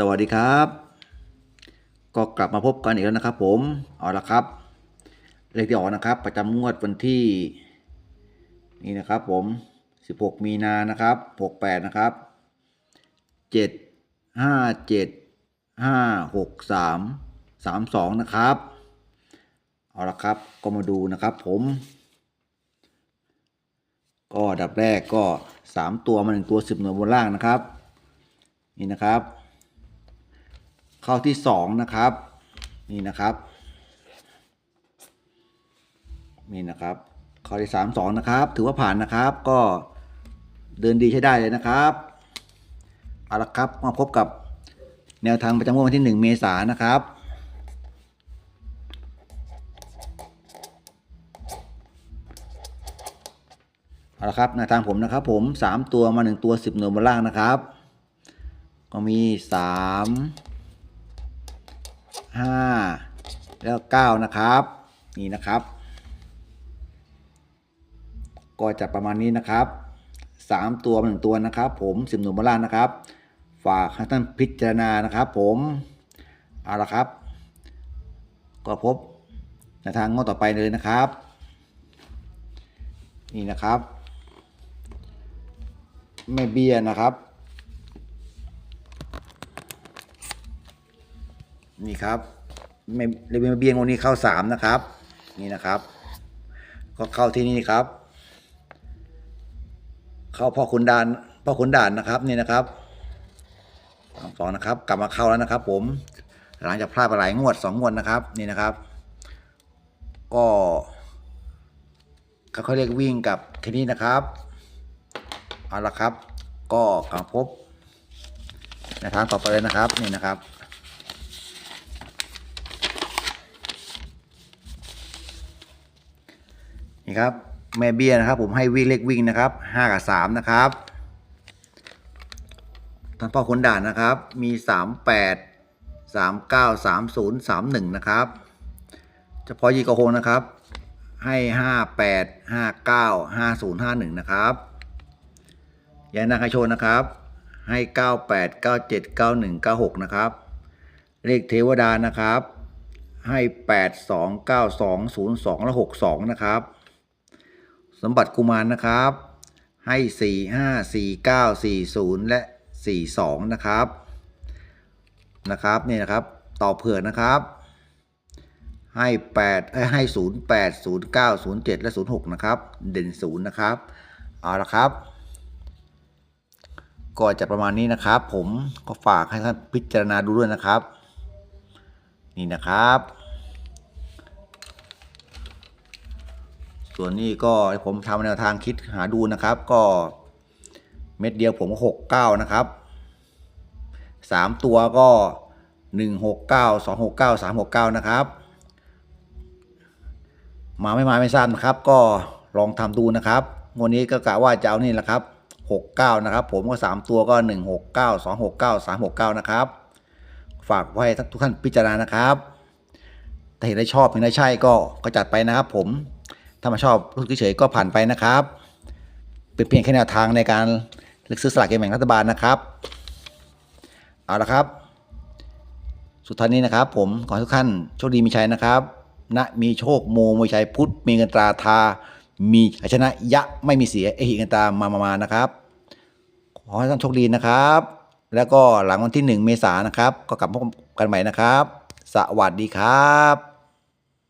สวัสดีครับ ก็กลับมาพบกันอีกแล้วนะครับ ผมเอาละครับ เลขที่ออกนะครับ ประจำงวดวันที่ นี่นะครับ ผม 16 มีนานะครับ 68 นะครับ 7 5 7 5 6 3 3 2 นะครับเอาละครับก็มาดูนะครับ ผม ก็ดับแรกก็ 3 ตัวมาหนึ่งตัว 10 หน่วยบนล่างนะครับ นี่นะครับ เข้าที่สองนะครับ นี่นะครับ นี่นะครับข้อที่สามสองนะครับ ถือว่าผ่านนะครับ ก็เดินดีใช้ได้เลยนะครับเอาละครับมาพบกับแนวทางประจำงวดวันที่หนึ่งเมษายนนะครับเอาละครับแนวทางผมนะครับ ผมสามตัวมาหนึ่งตัวสิบหน่วยบนล่างนะครับ ก็มีสามห้าแล้วเก้านะครับ นี่นะครับ ก็จะประมาณนี้นะครับสามตัวหนึ่งตัวนะครับ ผมสิบหนุ่มบลางนะครับ ฝากให้ท่านพิจารณานะครับผมเอาละครับ ก็พบในทางงวดต่อไปเลยนะครับ นี่นะครับ ไม่เบี้ยนะครับ นี่ครับเรเบียเบียงวันนี้เข้าสามนะครับ นี่นะครับ ก็เข้าที่นี่ครับ เข้าพ่อขุนด่านพ่อขุนด่านนะครับนี่นะครับสองสองนะครับ กลับมาเข้าแล้วนะครับ ผม หลังจากพลาดไปหลายงวดสองงวดนะครับ นี่นะครับ ก็เขาเรียกวิ่งกับทีนี้นะครับเอาละครับ ก็กลับพบในทางต่อไปเลยนะครับ นี่นะครับ นี่ครับแม่เบี้ยนะครับ ผมให้วิ่งเลขวิ่งนะครับห้ากับสามนะครับท่านพ่อขุนด่านนะครับมีสามแปดสามเก้าสามศูนย์สามหนึ่งนะครับเฉพาะยีกโฮงนะครับ ให้ห้าแปดห้าเก้าห้าศูนย์ห้าหนึ่งนะครับยายนาคาโชนนะครับ ให้เก้าแปดเก้าเจ็ดเก้าหนึ่งเก้าหกนะครับ เลขเทวดานะครับให้แปดสองเก้าสองศูนย์สองและหกสองนะครับ สมบัติกุมารนะครับ ให้ 4 5 4 9 4 0 และ 4 2 นะครับ นะครับนี่นะครับ ต่อเผื่อนะครับ ให้8เอ้ยให้ 0 8 0 9 0 7 และ 0 6 นะครับ เด่น 0 นะครับ เอาละครับ ก็จะประมาณนี้นะครับ ผมก็ฝากให้ท่านพิจารณาดูด้วยนะครับ นี่นะครับ ส่วนนี้ก็ผมทำแนวทางคิดหาดูนะครับ ก็เม็ดเดียวผมก็หกเก้านะครับสามตัวก็หนึ่งหกเก้าสองหกเก้าสามหกเก้านะครับ มาไม่มาไม่ทราบนะครับ ก็ลองทำดูนะครับวดนี้ก็กะว่าจะเอานี่แหละครับหกเก้านะครับ ผมก็สามตัวก็หนึ่งหกเก้าสองหกเก้าสามหกเก้านะครับ ฝากไว้ทุกท่านพิจารณานะครับถ้าเห็นได้ชอบเห็นได้ใช่ก็ก็จัดไปนะครับผม ถ้ามาชอบรู้สึกเฉยๆก็ผ่านไปนะครับ เป็นเพียงแค่แนวทางในการเลือกซื้อสลากกินแบ่งรัฐบาลนะครับ เอาละครับ สุดท้ายนี้นะครับ ผมขอให้ทุกท่านโชคดีมีชัยนะครับณมีโชคโมมีชัยพุทธมีเงินตราทา มีชัยชนะยะไม่มีเสียเอหิเงินตามามามานะครับ ขอให้ท่านโชคดีนะครับ แล้วก็หลังวันที่หนึ่งเมษายนนะครับ ก็กลับพบกันใหม่นะครับ สวัสดีครับ